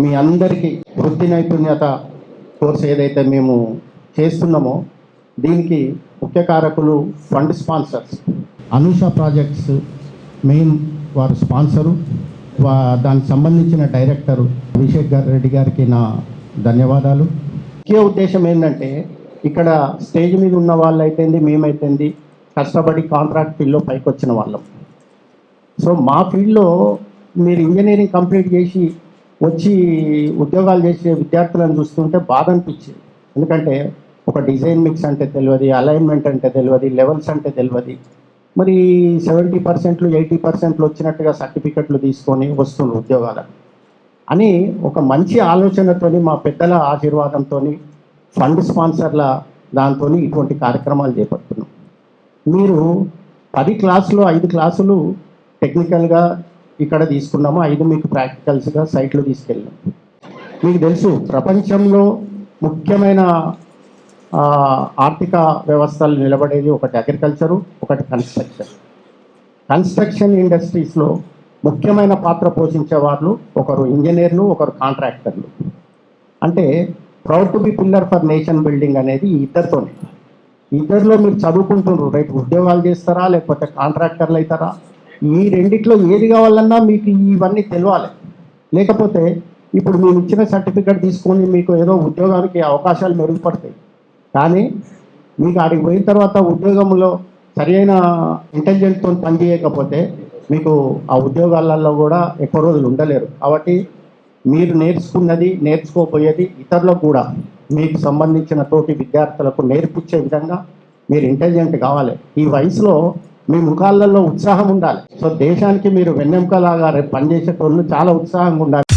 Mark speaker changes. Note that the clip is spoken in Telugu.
Speaker 1: మీ అందరికీ వృత్తి నైపుణ్యత కోర్స్ ఏదైతే మేము చేస్తున్నామో దీనికి ముఖ్య కారకులు fund sponsors. Anusha projects main వారు స్పాన్సరు. వా దానికి సంబంధించిన డైరెక్టరు అభిషేక్ గారు రెడ్డి గారికి నా ధన్యవాదాలు. ముఖ్య ఉద్దేశం ఏంటంటే ఇక్కడ స్టేజ్ మీద ఉన్న వాళ్ళు అయితేంది మేమైతేంది కష్టపడి కాంట్రాక్ట్ ఫీల్డ్లో పైకి వచ్చిన వాళ్ళం. సో మా ఫీల్డ్లో మీరు ఇంజనీరింగ్ కంప్లీట్ చేసి వచ్చి ఉద్యోగాలు చేసే విద్యార్థులను చూస్తుంటే బాధ అనిపించింది. ఎందుకంటే ఒక డిజైన్ మిక్స్ అంటే తెలియదు అలైన్మెంట్ అంటే తెలియదు లెవెల్స్ అంటే తెలియదు. మరి సెవెంటీ పర్సెంట్లు ఎయిటీ పర్సెంట్లు వచ్చినట్టుగా సర్టిఫికెట్లు తీసుకొని వస్తున్నారు ఉద్యోగాలకు. అని ఒక మంచి ఆలోచనతోని మా పెద్దల ఆశీర్వాదంతో ఫండ్ స్పాన్సర్ల దాంతో ఇటువంటి కార్యక్రమాలు చేపడుతున్నాం. మీరు పది క్లాసులు ఐదు క్లాసులు టెక్నికల్గా ఇక్కడ తీసుకున్నాము. ఐదు మీకు ప్రాక్టికల్స్గా సైట్లు తీసుకెళ్ళాం. మీకు తెలుసు ప్రపంచంలో ముఖ్యమైన ఆర్థిక వ్యవస్థలు నిలబడేది ఒకటి అగ్రికల్చరు ఒకటి కన్స్ట్రక్షన్ కన్స్ట్రక్షన్ ఇండస్ట్రీస్లో ముఖ్యమైన పాత్ర పోషించే వాళ్ళు ఒకరు ఇంజనీర్లు ఒకరు కాంట్రాక్టర్లు అంటే proud to be pillar for nation building అనేది ఇద్దరితోనే. ఇద్దరిలో మీరు చదువుకుంటున్నారు రేపు ఉద్యోగాలు చేస్తారా లేకపోతే కాంట్రాక్టర్లు అవుతారా? ఈ రెండిట్లో ఏది కావాలన్నా మీకు ఇవన్నీ తెలియాలి లేకపోతే ఇప్పుడు మేము ఇచ్చిన సర్టిఫికెట్ తీసుకొని మీకు ఏదో ఉద్యోగానికి అవకాశాలు మెరుగుపడతాయి. కానీ మీకు ఆడికి పోయిన తర్వాత ఉద్యోగంలో సరైన ఇంటెలిజెంట్తో పనిచేయకపోతే మీకు ఆ ఉద్యోగాలలో కూడా ఎక్కువ రోజులు ఉండలేరు. కాబట్టి మీరు నేర్చుకున్నది నేర్చుకోబోయేది ఇతరులకు కూడా మీకు సంబంధించిన తోటి విద్యార్థులకు నేర్పించే విధంగా మీరు ఇంటెలిజెంట్ కావాలి. ఈ వయసులో మీ ముఖాలలో ఉత్సాహం ఉండాలి. సో దేశానికి మీరు వెన్నెముకలాగా రేపు పనిచేసేటోళ్ళు చాలా ఉత్సాహంగా ఉండాలి.